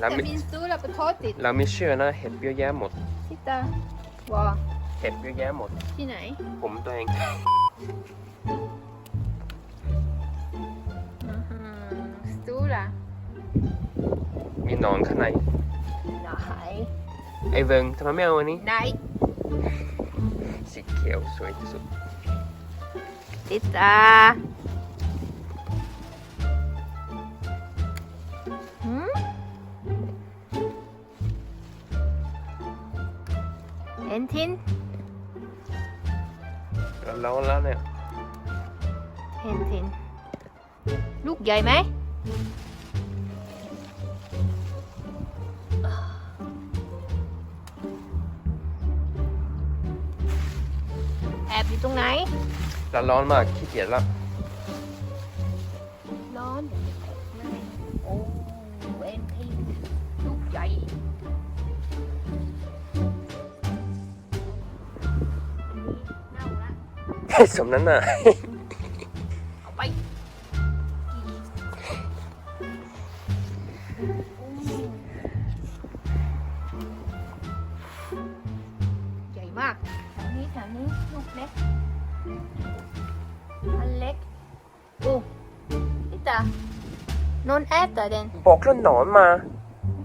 เราไม่ Det finns stora potatis. เราไม่เชื่อนะเห็ดเยอะแยะหมด Titta. Var? เห็ดเยอะแยะหมด Till nej. ผมตัวเอง Mhm. Stora. มีหนอนข้างใน Nej. ไอเวิงทำไมไม่เอาอันนี้ Nej. สีเขียวสวยที่สุด Titta. En till. แล้วแล้วเนี่ย En till. ลูกใหญ่ไหมแอบอยู่ตรงไหนแล้วร้อนมากขี้เกียจละร้อนไม่โอ้เอ็น สมนั้นน่ะเอาไปใหญ่มากแถวนี้แถวนี้ลูกเล็ก อันเล็กโอ้นี่ตานนแอตแต่เดนบอกแล้วหนอนมา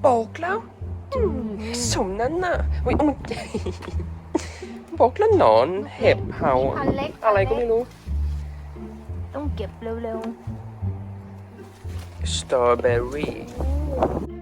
บอกแล้วอืมสมนั้นน่ะอุ้ยเอามัน บอกแล้วหนอนเห็บเห่าอันเล็ก อะไรก็ไม่รู้ ต้องเก็บเร็วสตรอเบอรี่ ๆ